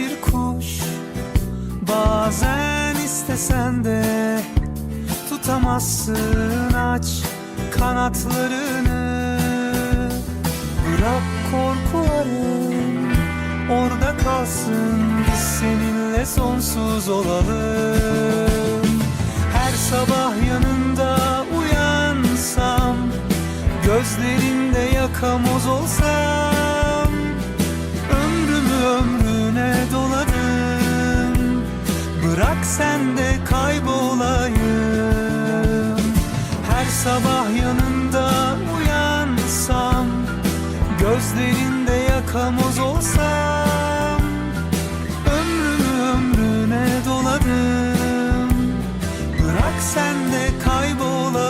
bir kuş. Bazen istesen de tutamazsın aç kanatlarını. Bırak korkuları orada kalsın Biz seninle sonsuz olalım. Her sabah yanında uyansam Gözlerinde yakamoz olsam Bırak sen de kaybolayım. Her sabah yanında uyansam Gözlerinde yakamoz olsam Ömrümü ömrüne doladım Bırak sen de kaybolayım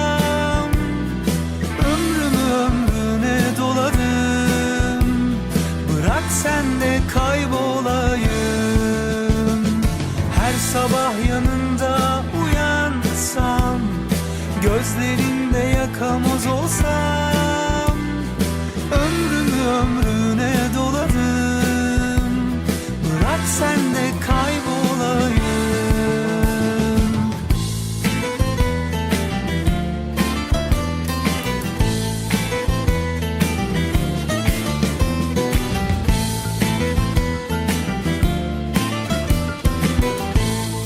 sen de kaybolayım. Her sabah yanında